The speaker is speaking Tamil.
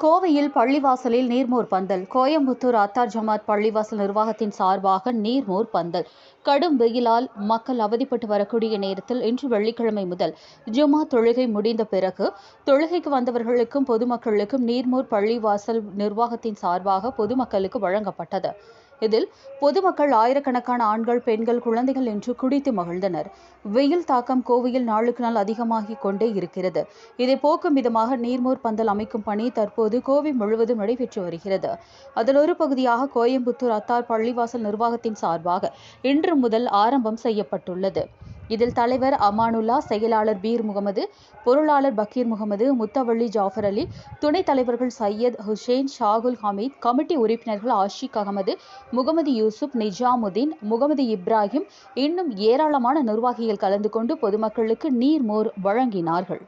கோவையில் பள்ளிவாசலில் நீர்மோர் பந்தல். கோயம்புத்தூர் அத்தார் ஜமாத் பள்ளிவாசல் நிர்வாகத்தின் சார்பாக நீர்மோர் பந்தல். கடும் வெயிலால் மக்கள் அவதிப்பட்டு வரக்கூடிய நேரத்தில் இன்று வெள்ளிக்கிழமை முதல் ஜுமா தொழுகை முடிந்த பிறகு தொழுகைக்கு வந்தவர்களுக்கும் பொதுமக்களுக்கும் நீர்மோர் பள்ளிவாசல் நிர்வாகத்தின் சார்பாக பொதுமக்களுக்கு வழங்கப்பட்டது. இதில் பொதுமக்கள் ஆயிரக்கணக்கான ஆண்கள் பெண்கள் குழந்தைகள் என்று குடித்து மகிழ்ந்தனர். வெயில் தாக்கம் கோவையில் நாளுக்கு நாள் அதிகமாகிக் கொண்டே இருக்கிறது. இதை போக்கும் விதமாக நீர்மோர் பந்தல் அமைக்கும் பணி தற்போது கோவை முழுவதும் நடைபெற்று வருகிறது. அதில் ஒரு பகுதியாக கோயம்புத்தூர் அத்தார் பள்ளிவாசல் நிர்வாகத்தின் சார்பாக இன்று முதல் ஆரம்பம் செய்யப்பட்டுள்ளது. இதில் தலைவர் அமானுல்லா செயலாளர் பீர் முகமது பொருளாளர் பக்கீர் முகமது முத்தவள்ளி ஜாஃபர் அலி துணைத் தலைவர்கள் சையத் ஹுசேன் ஷாகுல் ஹமீத் கமிட்டி உறுப்பினர்கள் ஆஷிக் அகமது முகமது யூசுப் நிஜாமுதீன் முகமது இப்ராஹிம் இன்னும் ஏராளமான நிர்வாகிகள் கலந்து கொண்டு பொதுமக்களுக்கு நீர்மோர் வழங்கினார்கள்.